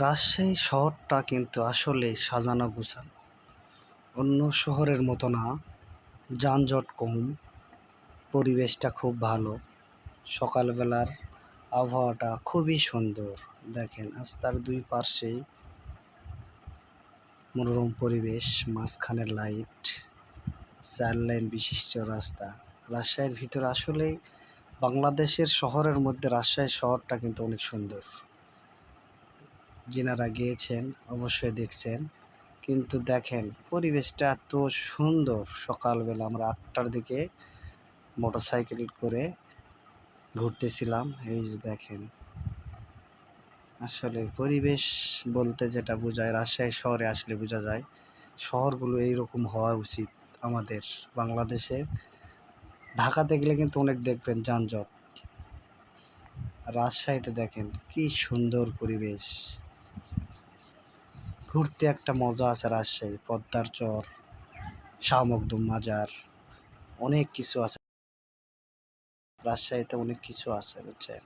রাজশাহী শহরটা কিন্তু আসলে সাজানো গোছানো। অন্য শহরের মতো না, যানজট কম, পরিবেশটা খুব ভালো। সকালবেলার আবহাওয়াটা খুবই সুন্দর, দেখেন রাস্তার দুই পাশেই মনোরম পরিবেশ, মাঝখানে লাইট, চার লাইন বিশিষ্ট রাস্তা। রাজশাহীর ভিতরে আসলে বাংলাদেশের শহরের মধ্যে রাজশাহী শহরটা কিন্তু অনেক সুন্দর। যিনারা গিয়েছেন, অবশ্যই দেখছেন। কিন্তু দেখেন, পরিবেশটা এত সুন্দর। সকালবেলা আমরা আটটার দিকে মোটরসাইকেল করে ঘুরতেছিলাম। এই যে দেখেন। আসলে পরিবেশ বলতে যেটা বোঝায়, রাজশাহী শহরে আসলে বোঝা যায়, শহরগুলো এইরকম হওয়া উচিত আমাদের বাংলাদেশে। ঢাকাতে গেলে কিন্তু অনেক দেখবেন যানজট। রাজশাহীতে দেখেন, কি সুন্দর পরিবেশ। ঘুরতে একটা মজা আছে রাজশাহী, পদ্মার চর শাহ মাজার, অনেক কিছু আছে। রাজশাহীতে অনেক কিছু আছে, বুঝছেন?